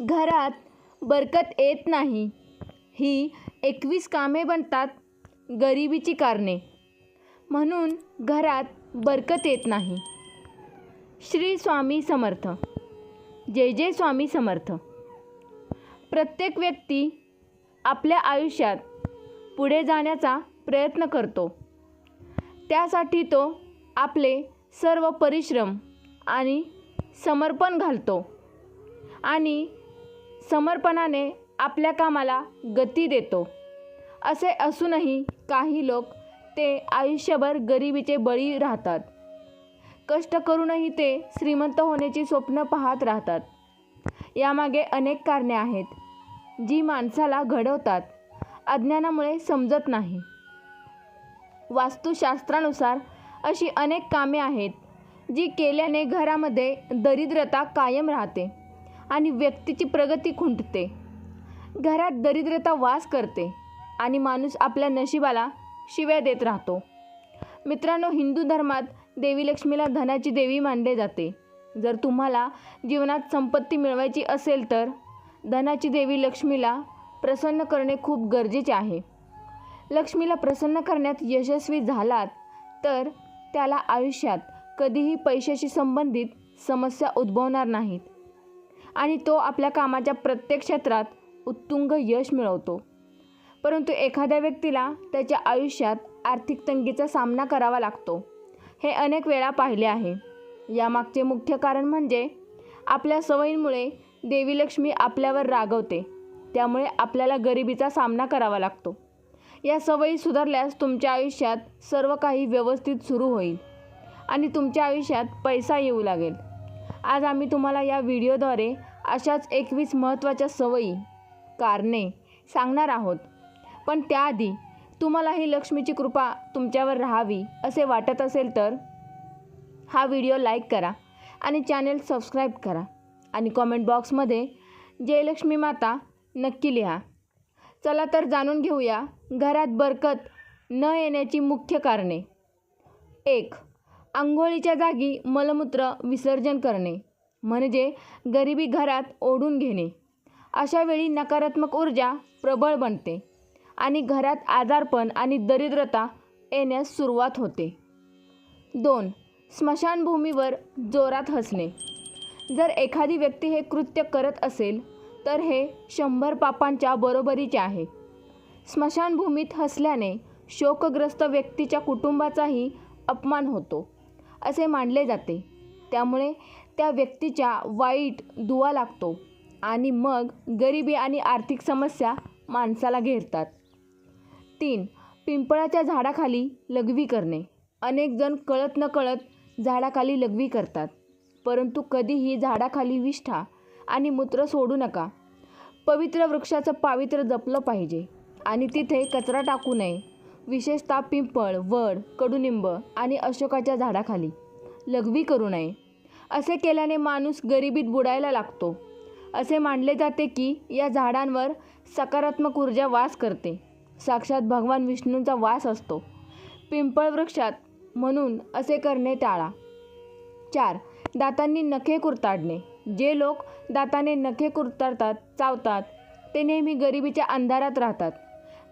घरात बरकत येत नाही. ही एकवीस कामे बनतात गरिबीची कारणे. म्हणून घरात बरकत येत नाही. श्री स्वामी समर्थ. जय जय स्वामी समर्थ. प्रत्येक व्यक्ती आपल्या आयुष्यात पुढे जाण्याचा प्रयत्न करतो. त्यासाठी तो आपले सर्व परिश्रम आणि समर्पण घालतो. आणि समर्पणाने आपल्या कामाला गती देतो. असे असूनही काही लोक ते आयुष्यभर गरिबीचे बळी राहतात. कष्ट करूनही ते श्रीमंत होण्याची स्वप्न पाहत राहतात. यामागे अनेक कारणे आहेत जी माणसाला घडवतात अज्ञानामुळे समजत नाही. वास्तुशास्त्रानुसार अशी अनेक कामे आहेत जी केल्याने घरामध्ये दरिद्रता कायम राहते. आणि व्यक्तीची प्रगती खुंटते. घरात दरिद्रता वास करते आणि माणूस आपल्या नशिबाला शिव्या देत राहतो. मित्रांनो हिंदू धर्मात देवी लक्ष्मीला धनाची देवी मानले जाते. जर तुम्हाला जीवनात संपत्ती मिळवायची असेल तर धनाची देवी लक्ष्मीला प्रसन्न करणे खूप गरजेचे आहे. लक्ष्मीला प्रसन्न करण्यात यशस्वी झालात तर त्याला आयुष्यात कधीही पैशाशी संबंधित समस्या उद्भवणार नाहीत. आणि तो आपल्या कामाच्या प्रत्येक क्षेत्रात उत्तुंग यश मिळवतो. परंतु एखाद्या व्यक्तीला त्याच्या आयुष्यात आर्थिक तंगीचा सामना करावा लागतो. हे अनेक वेळा पाहिले आहे. यामागचे मुख्य कारण म्हणजे आपल्या सवयींमुळे देवी लक्ष्मी आपल्यावर रागवते. त्यामुळे आपल्याला गरिबीचा सामना करावा लागतो. या सवयी सुधारल्यास तुमच्या आयुष्यात सर्व काही व्यवस्थित सुरू होईल आणि तुमच्या आयुष्यात पैसा येऊ लागेल. आज आम्ही तुम्हाला या व्हिडिओद्वारे अशाच एकवीस महत्त्वाच्या सवयी कारणे सांगणार आहोत. पण त्याआधी तुम्हाला ही लक्ष्मीची कृपा तुमच्यावर राहावी असे वाटत असेल तर हा व्हिडिओ लाईक करा आणि चॅनेल सबस्क्राईब करा आणि कॉमेंट बॉक्समध्ये जयलक्ष्मी माता नक्की लिहा. चला तर जाणून घेऊया घरात बरकत न येण्याची मुख्य कारणे. एक आंघोळीच्या जागी मलमूत्र विसर्जन करणे म्हणजे गरिबी घरात ओढून घेणे. अशा वेळी नकारात्मक ऊर्जा प्रबळ बनते आणि घरात आजारपण आणि दरिद्रता येण्यास सुरुवात होते. दोन स्मशानभूमीवर जोरात हसणे. जर एखादी व्यक्ती हे कृत्य करत असेल तर हे शंभर पापांच्या बरोबरीचे आहे. स्मशानभूमीत हसल्याने शोकग्रस्त व्यक्तीच्या कुटुंबाचाही अपमान होतो. असे मानले जाते. त्यामुळे त्या व्यक्तीच्या वाईट दुवा लागतो आणि मग गरिबी आणि आर्थिक समस्या माणसाला घेरतात. तीन पिंपळाच्या झाडाखाली लघवी करणे. अनेक जण कळत न कळत झाडाखाली लघवी करतात. परंतु कधीही झाडाखाली विष्ठा आणि मूत्र सोडू नका. पवित्र वृक्षाचं पावित्र्य जपलं पाहिजे आणि तिथे कचरा टाकू नये. विशेषतः पिंपळ वड कडुनिंब आणि अशोकाच्या झाडाखाली. लघवी करू नये. असे केल्याने माणूस गरिबीत बुडायला लागतो. असे मानले जाते की या झाडांवर सकारात्मक ऊर्जा वास करते. साक्षात भगवान विष्णूंचा वास असतो. पिंपळ वृक्षात म्हणून असे करणे टाळा. चार. दातांनी नखे कुरताडणे. जे लोक दाताने नखे कुरताडतात चावतात ते नेहमी गरिबीच्या अंधारात राहतात.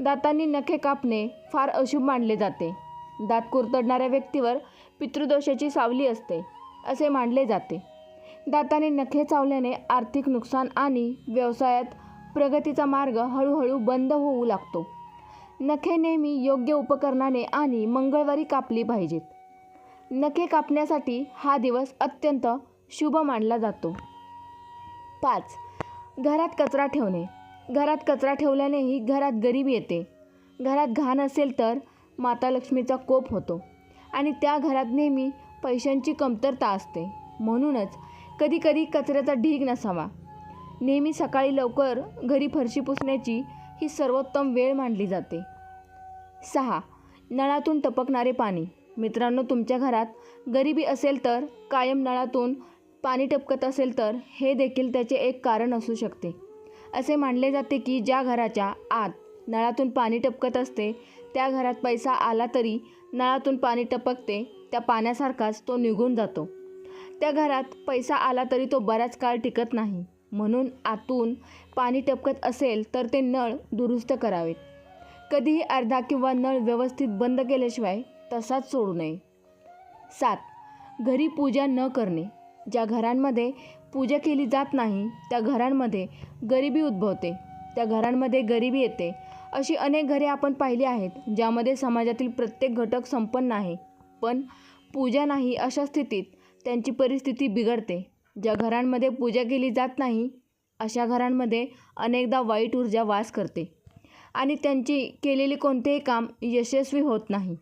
दातांनी नखे कापणे फार अशुभ मानले जाते. दात कुरतडणाऱ्या व्यक्तीवर पितृदोषाची सावली असते असे मानले जाते. दाताने नखे चावल्याने आर्थिक नुकसान आणि व्यवसायात प्रगतीचा मार्ग हळूहळू बंद होऊ लागतो. नखे नेहमी योग्य उपकरणाने आणि मंगळवारी कापली पाहिजेत. नखे कापण्यासाठी हा दिवस अत्यंत शुभ मानला जातो. पाच. घरात कचरा ठेवणे. घरात कचरा ठेवल्यानेही घरात गरीब येते. घरात घाण असेल तर माता लक्ष्मीचा कोप होतो आणि त्या घरात नेहमी पैशांची कमतरता असते. म्हणूनच कधीकधी कचऱ्याचा ढीग नसावा. नेहमी सकाळी लवकर घरी फरशी पुसण्याची ही सर्वोत्तम वेळ मानली जाते. सहा. नळातून टपकणारे पाणी. मित्रांनो तुमच्या घरात गरिबी असेल तर कायम नळातून पाणी टपकत असेल तर हे देखील त्याचे एक कारण असू शकते. असे मानले जाते की ज्या घराच्या आत नळातून पाणी टपकत असते त्या घरात पैसा आला तरी नळातून पाणी टपकते त्या पाण्यासारखाच तो निघून जातो. त्या घरात पैसा आला तरी तो बराच काळ टिकत नाही. म्हणून आतून पाणी टपकत असेल तर ते नळ दुरुस्त करावेत. कधीही अर्धा किंवा नळ व्यवस्थित बंद केल्याशिवाय तसाच सोडू नये. सात. घरी पूजा न करणे. ज्या घरांमध्ये पूजा केली जात नाही त्या घरांमध्ये गरिबी उद्भवते. त्या घरांमध्ये गरिबी येते. अशी अनेक घरे आपण पाहिली आहेत ज्यामध्ये समाजातील प्रत्येक घटक संपन्न आहे. पण पूजा नाही अशा स्थितीत त्यांची परिस्थिती बिघडते. ज्या घरांमध्ये पूजा केली जात नाही अशा घरांमध्ये अनेकदा वाईट ऊर्जा वास करते. आणि त्यांची केलेले कोणतेही काम यशस्वी होत नाही.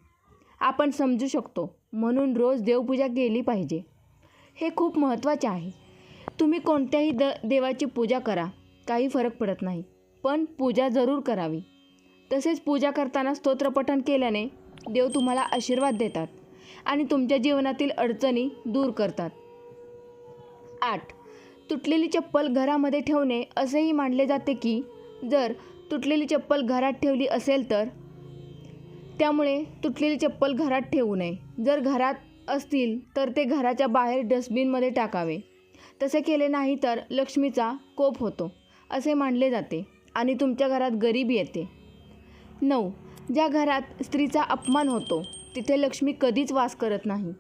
आपण समजू शकतो म्हणून रोज देवपूजा केली पाहिजे. हे खूप महत्त्वाचे आहे. तुम्ही कोणत्याही द देवाची पूजा करा. काही फरक पडत नाही. पण पूजा जरूर करावी. तसेच पूजा करताना स्तोत्रपठण केल्याने देव तुम्हाला आशीर्वाद देतात आणि तुमच्या जीवनातील अडचणी दूर करतात. आठ. तुटलेली चप्पल घरामध्ये ठेवणे असेही मानले जाते की जर तुटलेली चप्पल घरात ठेवली असेल तर? त्यामुळे तुटलेली चप्पल घरात ठेवू नये. जर घरात असतील तर ते घराच्या बाहेर डस्टबिनमध्ये टाकावे. तसे केले नाही तर लक्ष्मीचा कोप होतो असे मानले जाते आणि तुमच्या घरात गरिबी येते. नऊ. ज्या घरात स्त्रीचा अपमान होतो तिथे लक्ष्मी कधीच वास करत नाही.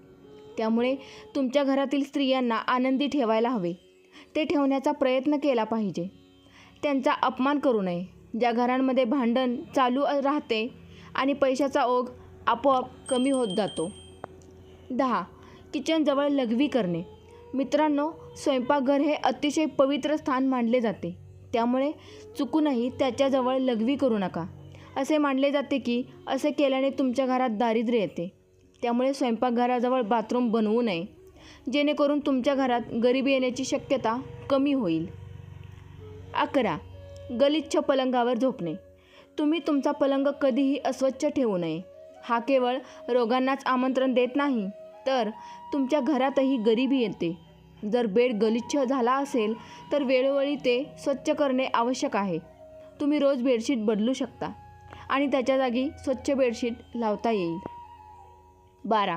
त्यामुळे तुमच्या घरातील स्त्रियांना आनंदी ठेवायला हवे. ते ठेवण्याचा प्रयत्न केला पाहिजे. त्यांचा अपमान करू नये. ज्या घरांमध्ये भांडण चालू राहते आणि पैशाचा ओघ आपोआप कमी होत जातो. दहा. किचनजवळ लघवी करणे मित्रांनो स्वयंपाकघर हे अतिशय पवित्र स्थान मानले जाते. त्यामुळे चुकूनही त्याच्याजवळ लघवी करू नका. असे मानले जाते की असे केल्याने तुमच्या घरात दारिद्र्य येते. त्यामुळे स्वयंपाकघराजवळ बाथरूम बनवू नये. जेणेकरून तुमच्या घरात गरिबी येण्याची शक्यता कमी होईल. अकरा. गलिच्छ पलंगावर झोपणे. तुम्ही तुमचा पलंग कधीही अस्वच्छ ठेवू नये. हा केवळ रोगांनाच आमंत्रण देत नाही तर तुमच्या घरातही गरिबी येते. जर बेड गलिच्छ झाला असेल तर वेळोवेळी ते स्वच्छ करणे आवश्यक आहे. तुम्ही रोज बेडशीट बदलू शकता आणि त्याच्या जागी स्वच्छ बेडशीट लावता येईल. बारा.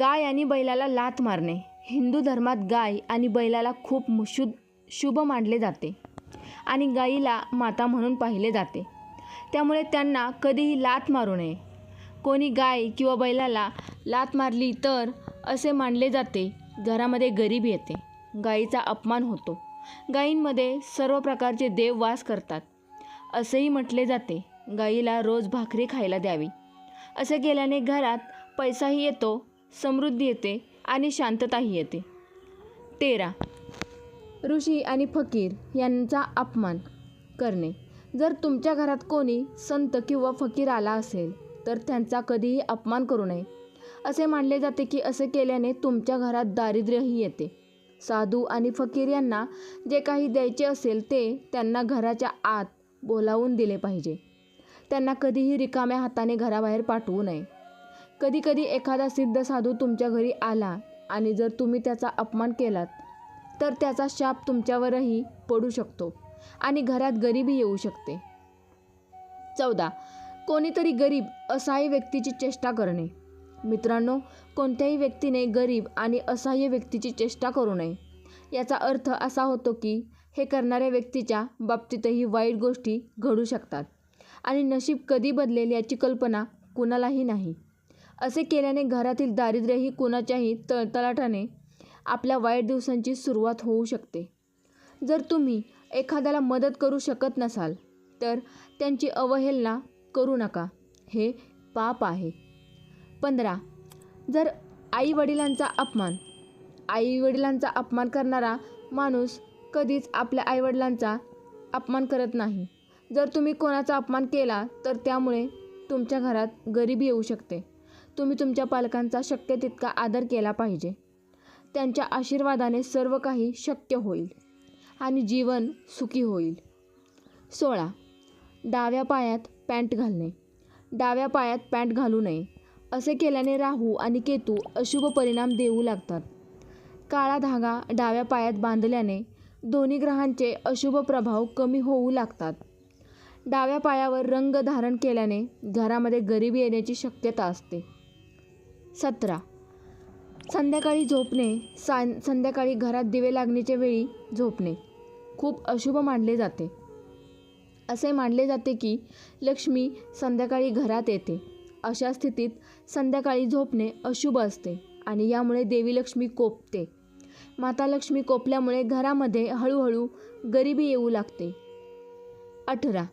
गाय आणि बैलाला लात मारणे. हिंदू धर्मात गाय आणि बैलाला खूप मुशुद शुभ मानले जाते आणि गायीला माता म्हणून पाहिले जाते. त्यामुळे त्यांना कधीही लात मारू नये. कोणी गाय किंवा बैलाला लात मारली तर असे मानले जाते घरामध्ये गरिबी येते. गायीचा अपमान होतो. गायींमध्ये सर्व प्रकारचे देव वास करतात. असेही म्हटले जाते गाईला रोज भाकरी खायला द्यावी. असे केल्याने घरात पैसाही येतो समृद्धी येते आणि शांतताही येते. तेरा. ऋषी आणि फकीर यांचा अपमान करणे. जर तुमच्या घरात कोणी संत किंवा फकीर आला असेल तर त्यांचा कधीही अपमान करू नये. असे मानले जाते की असे केल्याने तुमच्या घरात दारिद्र्यही येते. साधू आणि फकीर यांना जे काही द्यायचे असेल ते त्यांना घराच्या आत बोलावून दिले पाहिजे. त्यांना कधीही रिकाम्या हाताने घराबाहेर पाठवू नये. कधीकधी एखादा सिद्ध साधू तुमच्या घरी आला आणि जर तुम्ही त्याचा अपमान केलात तर त्याचा शाप तुमच्यावरही पडू शकतो आणि घरात गरिबी येऊ शकते. चौदा. कोणीतरी गरीब असहाय्य व्यक्तीची चेष्टा करणे. मित्रांनो कोणत्याही व्यक्तीने गरीब आणि असहाय्य व्यक्तीची चेष्टा करू नये. याचा अर्थ असा होतो की हे करणाऱ्या व्यक्तीच्या बाबतीतही वाईट गोष्टी घडू शकतात आणि नशीब कधी बदलेल याची कल्पना कुणालाही नाही. असे केल्याने घरातील दारिद्र्यही कुणाच्याही तळतलाटाने आपल्या वाईट दिवसांची सुरुवात होऊ शकते. जर तुम्ही एखाद्याला मदत करू शकत नसाल तर त्यांची अवहेलना करू नका. हे पाप आहे. पंधरा. जर आई वडिलांचा अपमान आई वडिलांचा अपमान करणारा माणूस कधीच आपल्या आईवडिलांचा अपमान करत नाही. जर तुम्ही कोणाचा अपमान केला तर त्यामुळे तुमच्या घरात गरिबी येऊ शकते. तुम्ही तुमच्या पालकांचा शक्य तितका आदर केला पाहिजे. त्यांच्या आशीर्वादाने सर्व काही शक्य होईल आणि जीवन सुखी होईल. सोळा. डाव्या पायात पॅन्ट घालणे. डाव्या पायात पॅन्ट घालू नये. असे केल्याने राहू आणि केतू अशुभ परिणाम देऊ लागतात. काळा धागा डाव्या पायात बांधल्याने दोन्ही ग्रहांचे अशुभ प्रभाव कमी होऊ लागतात. डाव्या पायावर रंग धारण केल्याने घरामध्ये गरिबी येण्याची शक्यता असते. सतरा. संध्याकाळी झोपणे सा संध्याकाळी घरात दिवे लागण्याच्या वेळी झोपणे खूप अशुभ मानले जाते. असे मानले जाते की लक्ष्मी संध्याकाळी घरात येते. अशा स्थितीत संध्याकाळी झोपणे अशुभ असते आणि यामुळे देवी लक्ष्मी कोपते. माता लक्ष्मी कोपल्यामुळे घरामध्ये हळूहळू गरिबी येऊ लागते. अठरा.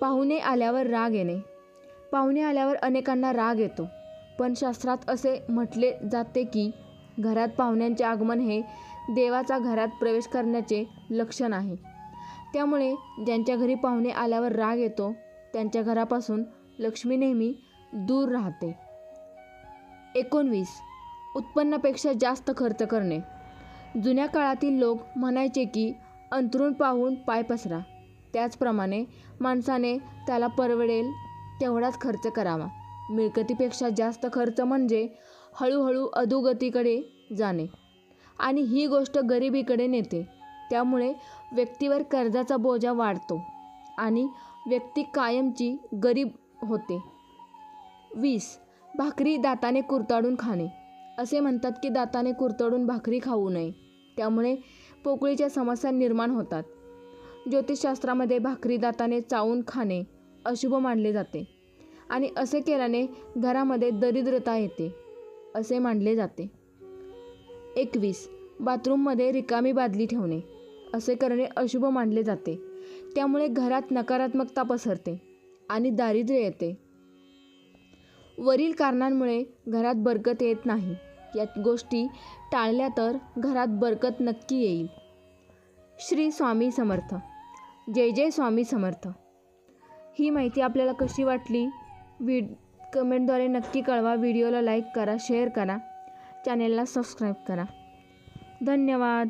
पाहुणे आल्यावर राग येणे. पाहुणे आल्यावर अनेकांना राग येतो पण शास्त्रात असे म्हटले जाते की घरात पाहुण्यांचे आगमन हे देवाचा घरात प्रवेश करण्याचे लक्षण आहे. त्यामुळे ज्यांच्या घरी पाहुणे आल्यावर राग येतो त्यांच्या घरापासून लक्ष्मी नेहमी दूर राहते. एकोणवीस. उत्पन्नापेक्षा जास्त खर्च करणे. जुन्या काळातील लोक म्हणायचे की अंथरूण पाहून पाय पसरा. त्याचप्रमाणे माणसाने त्याला परवडेल तेवढाच खर्च करावा. मिळकतीपेक्षा जास्त खर्च म्हणजे हळूहळू अधोगतीकडे जाणे. आणि ही गोष्ट गरिबीकडे नेते. त्यामुळे व्यक्तीवर कर्जाचा बोजा वाढतो. आणि व्यक्ती कायमची गरीब होते. वीस. भाकरी दाताने कुरताडून खाणे. असे म्हणतात की दाताने कुरतडून भाकरी खाऊ नये. त्यामुळे पोकळीच्या समस्या निर्माण होतात. ज्योतिषशास्त्रामध्ये भाकरी दाताने चावून खाणे अशुभ मानले जाते आणि असे केल्याने घरामध्ये दरिद्रता येते असे मानले जाते. एकवीस. बाथरूममध्ये रिकामी बादली ठेवणे. असे करणे अशुभ मानले जाते. त्यामुळे घरात नकारात्मकता पसरते. आणि दारिद्र्य येते. वरील कारणांमुळे घरात बरकत येत नाही. या गोष्टी टाळल्या तर घरात बरकत नक्की येईल. श्री स्वामी समर्थ. जय जय स्वामी समर्थ. ही माहिती आपल्याला कशी वाटली? व्हिड कमेंटद्वारे नक्की कळवा. व्हिडिओला लाईक करा शेअर करा. चॅनेलला सबस्क्राईब करा. धन्यवाद.